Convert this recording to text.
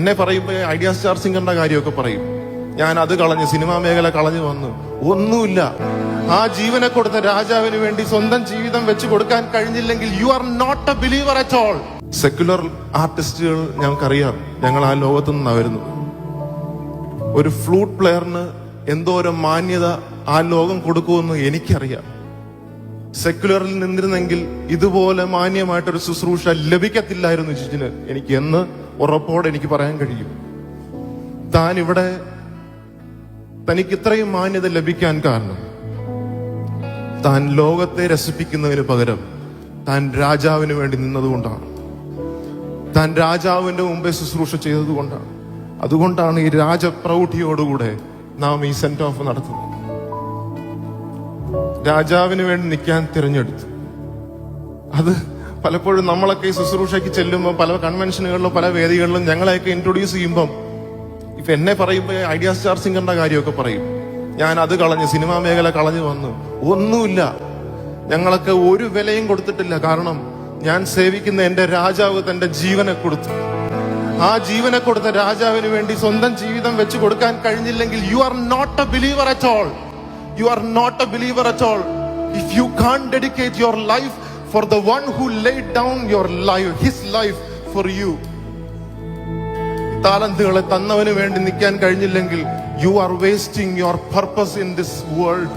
എന്നെ പറയുമ്പോ idea star സിംഗറിന്റെ കാര്യമൊക്കെ പറയും. ഞാൻ അത് കളഞ്ഞു സിനിമാ മേഖല കളഞ്ഞു വന്നു. ഒന്നുമില്ല. ആ ജീവനെ കൊടുത്ത രാജാവിന് വേണ്ടി സ്വന്തം ജീവിതം വെച്ച് കൊടുക്കാൻ കഴിഞ്ഞില്ലെങ്കിൽ you are not a believer at all secular ആർട്ടിസ്റ്റുകൾ ഞങ്ങൾക്കറിയാം. ഞങ്ങൾ ആ ലോകത്തു നിന്നാണ് വരുന്നത് ഒരു ഫ്ലൂട്ട് പ്ലെയറിന് എന്തോരം മാന്യത ആ ലോകം കൊടുക്കുമെന്ന് എനിക്കറിയാം. സെക്യുലറിൽ നിന്നിരുന്നെങ്കിൽ ഇതുപോലെ മാന്യമായിട്ടൊരു ശുശ്രൂഷ ലഭിക്കത്തില്ലായിരുന്നു ജിജിന്. എനിക്ക് എന്ന് ഉറപ്പോടെ എനിക്ക് പറയാൻ കഴിയും. താൻ ഇവിടെ തനിക്ക് ഇത്രയും മാന്യത ലഭിക്കാൻ കാരണം താൻ ലോകത്തെ രസിപ്പിക്കുന്നതിന് പകരം താൻ രാജാവിന് വേണ്ടി നിന്നതുകൊണ്ടാണ്. താൻ രാജാവിന്റെ മുമ്പേ ശുശ്രൂഷ ചെയ്തതുകൊണ്ടാണ്. അതുകൊണ്ടാണ് ഈ രാജപ്രൗഢിയോടുകൂടെ നാം ഈ സെന്റ് ഓഫ് നടത്തുന്നത്. രാജാവിന് വേണ്ടി നിൽക്കാൻ തിരഞ്ഞെടുത്തു. അത് പലപ്പോഴും നമ്മളൊക്കെ ഈ ശുശ്രൂഷയ്ക്ക് ചെല്ലുമ്പോൾ പല കൺവെൻഷനുകളിലും പല വേദികളിലും ഞങ്ങളെയൊക്കെ ഇൻട്രൊഡ്യൂസ് ചെയ്യുമ്പം ഇപ്പൊ എന്നെ പറയുമ്പോൾ ഐഡിയ സ്റ്റാർ സിംഗറിന്റെ കാര്യമൊക്കെ പറയും. ഞാൻ അത് കളഞ്ഞ് സിനിമാ മേഖല കളഞ്ഞു വന്നു. ഒന്നുമില്ല. ഞങ്ങളൊക്കെ ഒരു വിലയും കൊടുത്തിട്ടില്ല. കാരണം ഞാൻ സേവിക്കുന്ന എന്റെ രാജാവ് തന്റെ ജീവനെ കൊടുത്തു. ആ ജീവനെ കൊടുത്ത രാജാവിന് വേണ്ടി സ്വന്തം ജീവിതം വെച്ച് കൊടുക്കാൻ കഴിഞ്ഞില്ലെങ്കിൽ you are not a believer at all you are not a believer at all if you can dedicate your life for the one who laid down your life, his life for you. താലന്തുകളെ തന്നവന് വേണ്ടി നിൽക്കാൻ കഴിഞ്ഞില്ലെങ്കിൽ you are wasting your purpose in this world